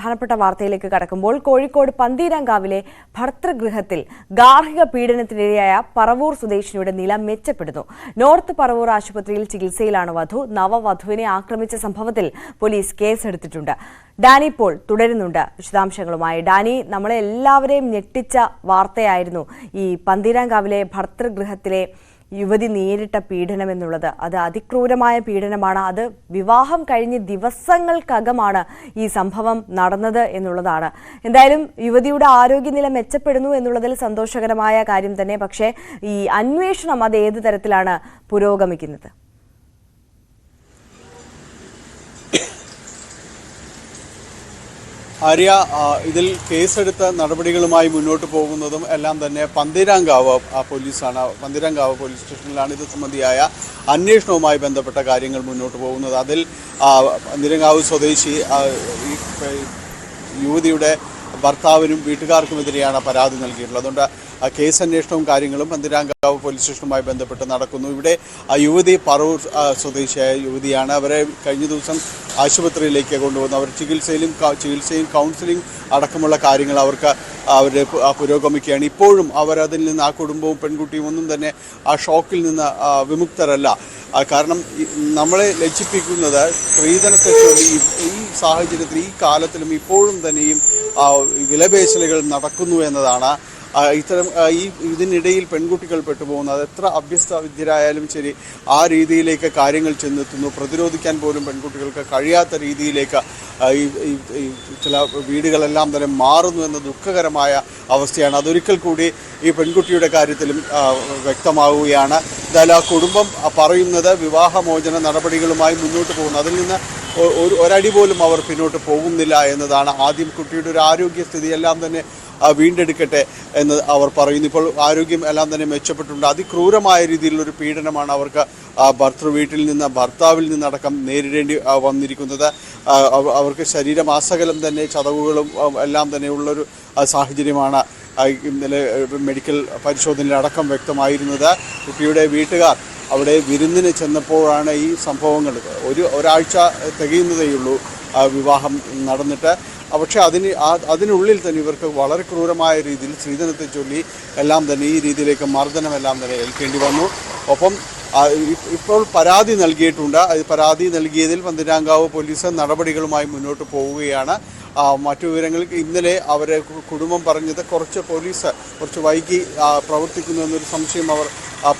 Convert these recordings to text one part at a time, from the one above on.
പ്രധാനപ്പെട്ട വാർത്തയിലേക്ക് കടക്കുമ്പോൾ കോഴിക്കോട് പന്തീരാങ്കാവിലെ ഭർത്തൃഗൃഹത്തിൽ ഗാർഹിക പീഡനത്തിനിരയായ പറവൂർ സ്വദേശിനിയുടെ നില മെച്ചപ്പെടുന്നു. നോർത്ത് പറവൂർ ആശുപത്രിയിൽ ചികിത്സയിലാണ് വധു. നവവധുവിനെ ആക്രമിച്ച സംഭവത്തിൽ പോലീസ് കേസെടുത്തിട്ടുണ്ട്. ഡാനി പോൾ തുടരുന്നുണ്ട് വിശദാംശങ്ങളുമായി. ഡാനി നമ്മളെ എല്ലാവരെയും ഞെട്ടിച്ച വാർത്തയായിരുന്നു ഈ പന്തീരാങ്കാവിലെ ഭർത്തൃഗൃഹത്തിലെ യുവതി നേരിട്ട പീഡനം എന്നുള്ളത്. അത് അതിക്രൂരമായ പീഡനമാണ്. അത് വിവാഹം കഴിഞ്ഞ് ദിവസങ്ങൾക്കകമാണ് ഈ സംഭവം നടന്നത് എന്നുള്ളതാണ്. എന്തായാലും യുവതിയുടെ ആരോഗ്യനില മെച്ചപ്പെടുന്നു എന്നുള്ളതിൽ സന്തോഷകരമായ കാര്യം തന്നെ. പക്ഷേ ഈ അന്വേഷണം അത് ഏത് തരത്തിലാണ് പുരോഗമിക്കുന്നത്? ആര്യ ഇതിൽ കേസെടുത്ത നടപടികളുമായി മുന്നോട്ട് പോകുന്നതും എല്ലാം തന്നെ പന്തീരാങ്കാവ് പോലീസാണ്. പന്തീരാങ്കാവ് പോലീസ് സ്റ്റേഷനിലാണ് ഇത് സംബന്ധിയായ അന്വേഷണവുമായി ബന്ധപ്പെട്ട കാര്യങ്ങൾ മുന്നോട്ട് പോകുന്നത്. അതിൽ പന്തീരാങ്കാവ് സ്വദേശി യുവതിയുടെ ഭർത്താവിനും വീട്ടുകാർക്കുമെതിരെയാണ് പരാതി നൽകിയിട്ടുള്ളത്. അതുകൊണ്ട് കേസ് അന്വേഷണവും കാര്യങ്ങളും പന്തിരാങ്കാവ് പോലീസ് സ്റ്റേഷനുമായി ബന്ധപ്പെട്ട് നടക്കുന്നു. ഇവിടെ ആ യുവതി പറവൂർ സ്വദേശിയായ യുവതിയാണ്. അവരെ കഴിഞ്ഞ ദിവസം ആശുപത്രിയിലേക്ക് കൊണ്ടുവന്നു. അവർ ചികിത്സയിലും ചികിത്സയും കൗൺസിലിംഗ് അടക്കമുള്ള കാര്യങ്ങൾ അവർക്ക് ആ, പുരോഗമിക്കുകയാണ്. ഇപ്പോഴും അവരതിൽ നിന്ന് ആ കുടുംബവും പെൺകുട്ടിയും ഒന്നും തന്നെ ആ ഷോക്കിൽ നിന്ന് വിമുക്തരല്ല. കാരണം നമ്മളെ ലജ്ജിപ്പിക്കുന്നത് സ്ത്രീധനത്തെ ഈ- സാഹചര്യത്തിൽ ഈ കാലത്തിലും ഇപ്പോഴും തന്നെയും വിലപേശലുകൾ നടക്കുന്നു എന്നതാണ് ഇത്തരം ഈ ഇതിനിടയിൽ പെൺകുട്ടികൾ പെട്ടുപോകുന്നു. അത് എത്ര അഭ്യസ്ത വിദ്യരായാലും ശരി ആ രീതിയിലേക്ക് കാര്യങ്ങൾ ചെന്നെത്തുന്നു. പ്രതിരോധിക്കാൻ പോലും പെൺകുട്ടികൾക്ക് കഴിയാത്ത രീതിയിലേക്ക് ഈ ചില വീടുകളെല്ലാം തന്നെ മാറുന്നു എന്ന ദുഃഖകരമായ അവസ്ഥയാണ്. അതൊരിക്കൽ കൂടി ഈ പെൺകുട്ടിയുടെ കാര്യത്തിലും വ്യക്തമാവുകയാണ്. എന്തായാലും ആ കുടുംബം പറയുന്നത് വിവാഹമോചന നടപടികളുമായി മുന്നോട്ട് പോകുന്നു. അതിൽ നിന്ന് ഒരു ഒരടി പോലും അവർ പിന്നോട്ട് പോകുന്നില്ല എന്നതാണ് ആദ്യം കുട്ടിയുടെ ഒരു ആരോഗ്യസ്ഥിതി. എല്ലാം തന്നെ വീണ്ടെടുക്കട്ടെ എന്ന് അവർ പറയുന്നു. ഇപ്പോൾ ആരോഗ്യം എല്ലാം തന്നെ മെച്ചപ്പെട്ടിട്ടുണ്ട്. അതിക്രൂരമായ രീതിയിലുള്ളൊരു പീഡനമാണ് അവർക്ക് ഭർത്തൃ വീട്ടിൽ നിന്ന് ഭർത്താവിൽ നിന്നടക്കം നേരിടേണ്ടി വന്നിരിക്കുന്നത്. അവർക്ക് ശരീരമാസകലം തന്നെ ചതവുകളും എല്ലാം തന്നെ ഉള്ളൊരു സാഹചര്യമാണ് ഇന്നലെ മെഡിക്കൽ പരിശോധനയിലടക്കം വ്യക്തമായിരുന്നത്. കുട്ടിയുടെ വീട്ടുകാർ അവിടെ വിരുന്നിന് ചെന്നപ്പോഴാണ് ഈ സംഭവങ്ങൾ. ഒരു ഒരാഴ്ച തികയുന്നതേയുള്ളൂ വിവാഹം നടന്നിട്ട്. പക്ഷേ അതിന് അതിനുള്ളിൽ തന്നെ ഇവർക്ക് വളരെ ക്രൂരമായ രീതിയിൽ സ്ത്രീധനത്തെ ചൊല്ലി എല്ലാം തന്നെ ഈ രീതിയിലേക്ക് മർദ്ദനമെല്ലാം തന്നെ ഏൽക്കേണ്ടി വന്നു. ഒപ്പം ഇപ്പോൾ പരാതി നൽകിയിട്ടുണ്ട്. പരാതി നൽകിയതിൽ പന്തിരാങ്കാവ് പോലീസ് നടപടികളുമായി മുന്നോട്ട് പോവുകയാണ്. മറ്റു വിവരങ്ങൾ ഇന്നലെ അവരെ കുടുംബം പറഞ്ഞത് കുറച്ച് പോലീസ് കുറച്ച് വൈകി പ്രവർത്തിക്കുന്നു എന്നൊരു സംശയം അവർ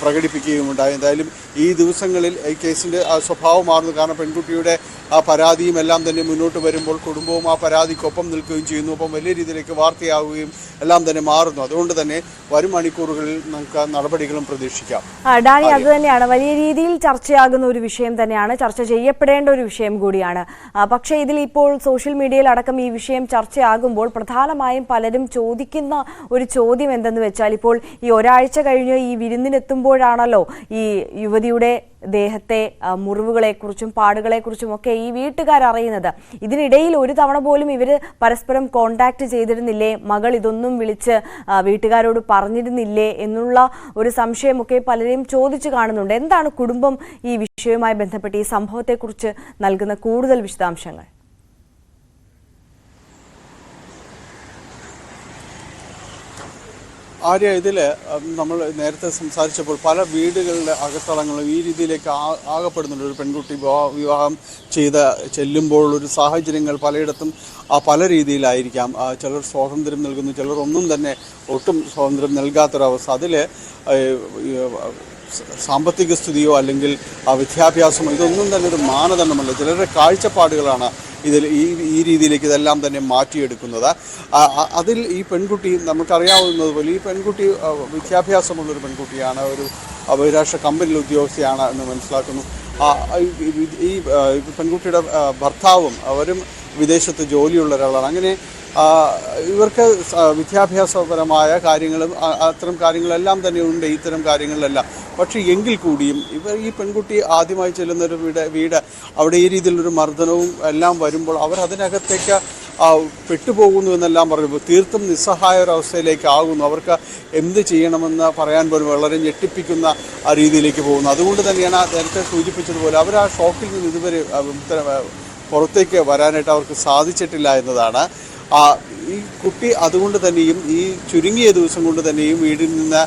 പ്രകടിപ്പിക്കുകയും ഉണ്ടായി എന്തായാലും ഈ ദിവസങ്ങളിൽ ഈ കേസിന്റെ സ്വഭാവം മാറുന്നു കാരണം പെൺകുട്ടിയുടെ ആ പരാതിയും എല്ലാം തന്നെ മുന്നോട്ട് വരുമ്പോൾ കുടുംബവും ആ പരാതിക്കൊപ്പം നിൽക്കുകയും ചെയ്യുന്നു. അപ്പം വലിയ രീതിയിലേക്ക് വാർത്തയാവുകയും എല്ലാം തന്നെ മാറുന്നു. അതുകൊണ്ട് തന്നെ വരും മണിക്കൂറുകളിൽ നമുക്ക് നടപടികളും പ്രതീക്ഷിക്കാം. ഡാനി അത് തന്നെയാണ്. വലിയ രീതിയിൽ ചർച്ചയാകുന്ന ഒരു വിഷയം തന്നെയാണ്. ചർച്ച ചെയ്യപ്പെടേണ്ട ഒരു വിഷയം കൂടിയാണ്. പക്ഷേ ഇതിൽ ഇപ്പോൾ സോഷ്യൽ മീഡിയയിൽ അടക്കം ഈ വിഷയം ചർച്ചയാകുമ്പോൾ പ്രധാനമായും പലരും ചോദിക്കുന്ന ഒരു ചോദ്യം എന്തെന്ന് വെച്ചാൽ ഇപ്പോൾ ഈ ഒരാഴ്ച കഴിഞ്ഞ് ഈ വിരുന്നിനെത്തുമ്പോഴാണല്ലോ ഈ യുവതിയുടെ ദേഹത്തെ മുറിവുകളെക്കുറിച്ചും പാടുകളെക്കുറിച്ചും ഒക്കെ ഈ വീട്ടുകാർ അറിയുന്നത് ഇതിനിടയിൽ ഒരു തവണ പോലും ഇവർ പരസ്പരം കോണ്ടാക്ട് ചെയ്തിരുന്നില്ലേ? മകൾ ഇതൊന്നും വിളിച്ച് വീട്ടുകാരോട് പറഞ്ഞിരുന്നില്ലേ? എന്നുള്ള ഒരു സംശയമൊക്കെ പലരെയും ചോദിച്ചു കാണുന്നുണ്ട്. എന്താണ് കുടുംബം ഈ വിഷയവുമായി ബന്ധപ്പെട്ട് ഈ സംഭവത്തെക്കുറിച്ച് നൽകുന്ന കൂടുതൽ വിശദാംശങ്ങൾ? ആര്യ ഇതിൽ നമ്മൾ നേരത്തെ സംസാരിച്ചപ്പോൾ പല വീടുകളുടെ അകത്തളങ്ങളും ഈ രീതിയിലേക്ക് ആകപ്പെടുന്നുണ്ട്. ഒരു പെൺകുട്ടി വിവാഹം ചെയ്ത ചെല്ലുമ്പോൾ ഒരു സാഹചര്യങ്ങൾ പലയിടത്തും പല രീതിയിലായിരിക്കാം. ചിലർ സ്വാതന്ത്ര്യം നൽകുന്നു ചിലർ ഒന്നും തന്നെ ഒട്ടും സ്വാതന്ത്ര്യം നൽകാത്തൊരവസ്ഥ. അതിൽ സാമ്പത്തിക സ്ഥിതിയോ അല്ലെങ്കിൽ വിദ്യാഭ്യാസമോ ഇതൊന്നും തന്നെ ഒരു മാനദണ്ഡമല്ല. ചിലരുടെ കാഴ്ചപ്പാടുകളാണ് ഇതിൽ ഈ ഈ രീതിയിലേക്ക് ഇതെല്ലാം തന്നെ മാറ്റിയെടുക്കുന്നത്. അതിൽ ഈ പെൺകുട്ടി നമുക്കറിയാവുന്നതുപോലെ ഈ പെൺകുട്ടി വിദ്യാഭ്യാസമുള്ളൊരു പെൺകുട്ടിയാണ് ഒരു ബഹിരാഷ്ട്ര കമ്പനിയിൽ ഉദ്യോഗസ്ഥയാണ് എന്ന് മനസ്സിലാക്കുന്നു. ഈ- പെൺകുട്ടിയുടെ ഭർത്താവും അവരും വിദേശത്ത് ജോലിയുള്ള ഒരാളാണ്. അങ്ങനെ ഇവർക്ക് വിദ്യാഭ്യാസപരമായ കാര്യങ്ങളും അത്തരം കാര്യങ്ങളെല്ലാം തന്നെ ഉണ്ട് ഇത്തരം കാര്യങ്ങളിലെല്ലാം. പക്ഷേ എങ്കിൽ കൂടിയും ഇവർ ഈ പെൺകുട്ടി ആദ്യമായി ചെല്ലുന്നൊരു വീട് വീട് അവിടെ ഈ രീതിയിലൊരു മർദ്ദനവും എല്ലാം വരുമ്പോൾ അവർ അതിനകത്തേക്ക് പെട്ടുപോകുന്നു എന്നെല്ലാം പറയുമ്പോൾ തീർത്തും നിസ്സഹായ ഒരവസ്ഥയിലേക്ക് ആകുന്നു. അവർക്ക് എന്ത് ചെയ്യണമെന്ന് പറയാൻ പോലും വളരെ ഞെട്ടിപ്പിക്കുന്ന ആ രീതിയിലേക്ക് പോകുന്നു. അതുകൊണ്ട് തന്നെയാണ് നേരത്തെ സൂചിപ്പിച്ചതുപോലെ അവർ ആ ഷോക്കിൽ നിന്ന് ഇതുവരെ പുറത്തേക്ക് വരാനായിട്ട് അവർക്ക് സാധിച്ചിട്ടില്ല എന്നതാണ്. ഈ കുട്ടി അതുകൊണ്ട് തന്നെയും ഈ ചുരുങ്ങിയ ദിവസം കൊണ്ട് തന്നെയും വീടിൽ നിന്ന്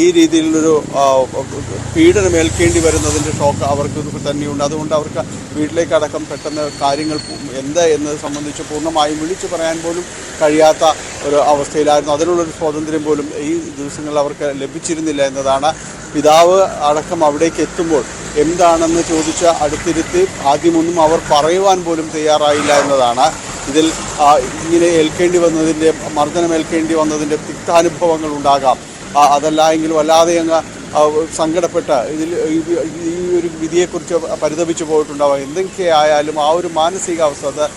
ഈ രീതിയിലുള്ളൊരു പീഡനം ഏൽക്കേണ്ടി വരുന്നതിന്റെ ഷോക്ക് അവർക്ക് തന്നെയുണ്ട്. അതുകൊണ്ട് അവർക്ക് വീട്ടിലേക്കടക്കം പെട്ടെന്ന് കാര്യങ്ങൾ എന്താ എന്നത് സംബന്ധിച്ച് പൂർണമായും വിളിച്ചു പറയാൻ പോലും കഴിയാത്ത ഒരു അവസ്ഥയിലായിരുന്നു. അതിനുള്ളൊരു സ്വാതന്ത്ര്യം പോലും ഈ ദിവസങ്ങളിൽ അവർക്ക് ലഭിച്ചിരുന്നില്ല എന്നതാണ് പിതാവ് അടക്കം അവിടേക്ക് എത്തുമ്പോൾ എന്താണെന്ന് ചോദിച്ച് അടുത്തിരുത്തി ആദ്യമൊന്നും അവർ പറയുവാൻ പോലും തയ്യാറായില്ല എന്നതാണ് ഇതിൽ ഇങ്ങനെ ഏൽക്കേണ്ടി വന്നതിന്റെ മർദ്ദനം ഏൽക്കേണ്ടി വന്നതിന്റെ തിക്താനുഭവങ്ങൾ ഉണ്ടാകാം. അതല്ല എങ്കിൽ വല്ലാതെ അങ്ങ് സങ്കടപ്പെട്ട ഇതിൽ ഈ- ഒരു വിധിയെക്കുറിച്ച് പരിതപിച്ചു പോയിട്ടുണ്ടാവുക എന്തൊക്കെ ആയാലും ആ ഒരു മാനസികാവസ്ഥ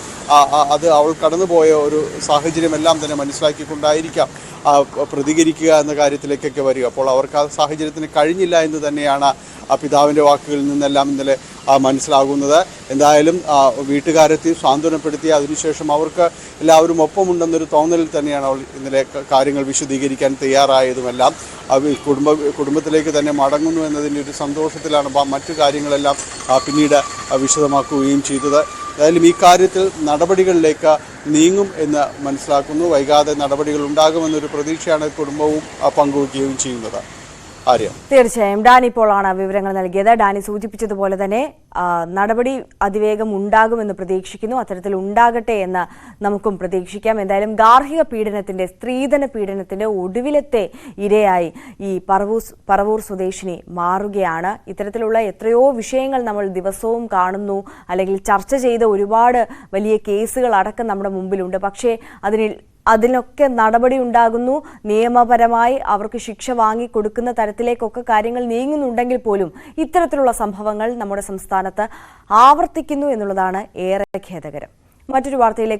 അത് അവൾ കടന്നുപോയ ഒരു സാഹചര്യമെല്ലാം തന്നെ മനസ്സിലാക്കിക്കൊണ്ടായിരിക്കാം പ്രതികരിക്കുക എന്ന കാര്യത്തിലേക്കൊക്കെ വരിക. അപ്പോൾ അവർക്ക് ആ സാഹചര്യത്തിന് കഴിഞ്ഞില്ല എന്ന് തന്നെയാണ് ആ പിതാവിന്റെ വാക്കുകളിൽ നിന്നെല്ലാം ഇന്നലെ മനസ്സിലാകുന്നത്. എന്തായാലും വീട്ടുകാരെത്തി സാന്ത്വനപ്പെടുത്തി അതിനുശേഷം അവർക്ക് എല്ലാവരും ഒപ്പമുണ്ടെന്നൊരു തോന്നലിൽ തന്നെയാണ് അവൾ ഇന്നലെ കാര്യങ്ങൾ വിശദീകരിക്കാൻ തയ്യാറായതുമെല്ലാം. കുടുംബ കുടുംബത്തിലേക്ക് തന്നെ മടങ്ങുന്നു എന്നതിന്റെ ഒരു സന്തോഷത്തിലാണ് മറ്റു കാര്യങ്ങളെല്ലാം പിന്നീട് വിശദമാക്കുകയും ചെയ്തത്. എന്തായാലും ഈ കാര്യത്തിൽ നടപടികളിലേക്ക് നീങ്ങും എന്ന് മനസ്സിലാക്കുന്നു. വൈകാതെ നടപടികൾ ഉണ്ടാകുമെന്നൊരു പ്രതീക്ഷയാണ് കുടുംബവും പങ്കുവയ്ക്കുകയും ചെയ്യുന്നത്. ആര്യ? തീർച്ചയായും. ഡാനി പോളാണ് വിവരങ്ങൾ നൽകിയത്. ഡാനി സൂചിപ്പിച്ചതുപോലെ തന്നെ നടപടി അതിവേഗം ഉണ്ടാകുമെന്ന് പ്രതീക്ഷിക്കുന്നു. അത്തരത്തിൽ ഉണ്ടാകട്ടെ എന്ന് നമുക്കും പ്രതീക്ഷിക്കാം. എന്തായാലും ഗാർഹിക പീഡനത്തിന്റെ സ്ത്രീധന പീഡനത്തിന്റെ ഒടുവിലത്തെ ഇരയായി ഈ പറവൂർ പറവൂർ സ്വദേശിനി മാറുകയാണ്. ഇത്തരത്തിലുള്ള എത്രയോ വിഷയങ്ങൾ നമ്മൾ ദിവസവും കാണുന്നു. അല്ലെങ്കിൽ ചർച്ച ചെയ്ത ഒരുപാട് വലിയ കേസുകൾ അടക്കം നമ്മുടെ മുമ്പിലുണ്ട്. പക്ഷേ അതിന് അതിനൊക്കെ നടപടി ഉണ്ടാകുന്നു. നിയമപരമായി അവർക്ക് ശിക്ഷ വാങ്ങി കൊടുക്കുന്ന തരത്തിലേക്കൊക്കെ കാര്യങ്ങൾ നീങ്ങുന്നുണ്ടെങ്കിൽ പോലും ഇത്തരത്തിലുള്ള സംഭവങ്ങൾ നമ്മുടെ സംസ്ഥാനത്ത് ആവർത്തിക്കുന്നു എന്നുള്ളതാണ് ഏറെ ഖേദകരം. മറ്റൊരു വാർത്തയിലേക്ക്